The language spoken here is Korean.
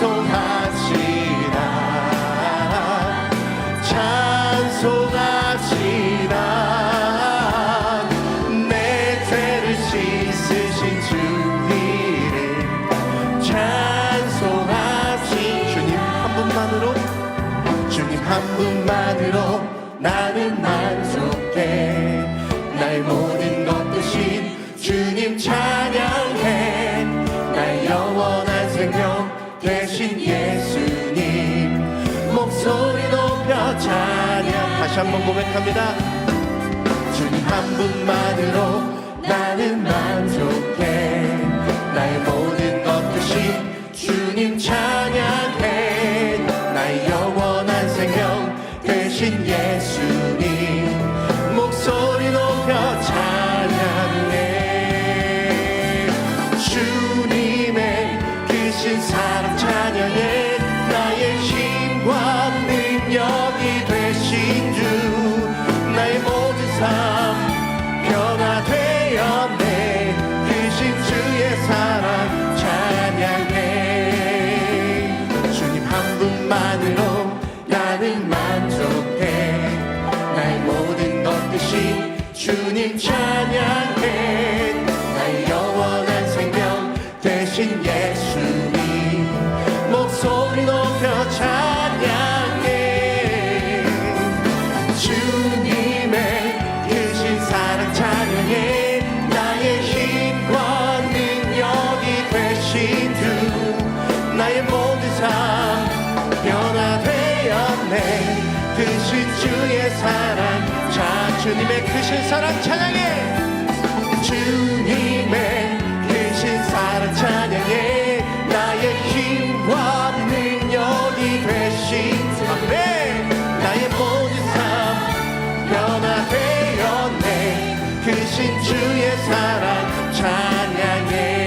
찬송하시라 찬송하시라 내 죄를 씻으신 주님을 찬송하시 주님 한 분만으로? 주님 한 분만으로 나는 만족해. 날 모든 것 대신 주님 찬 대신 예수님. 목소리 높여 찬양. 다시 한번 고백합니다. 주님 한 분만으로 나는 만족 삶 변화되었네. 크신 주의 사랑 찬양해. 주님 한 분만으로 나는 만족해. 나의 모든 것 대신 주님 찬양해. 나의 영원한 생명 대신 예수님 목소리 높여 찬양해. 크신 사랑 찬양해 나의 힘과 능력이 되신 주 나의 모든 삶 변화되었네. 크신 주의 사랑 자 주님의 크신 사랑 찬양해 그의 사랑 찬양해.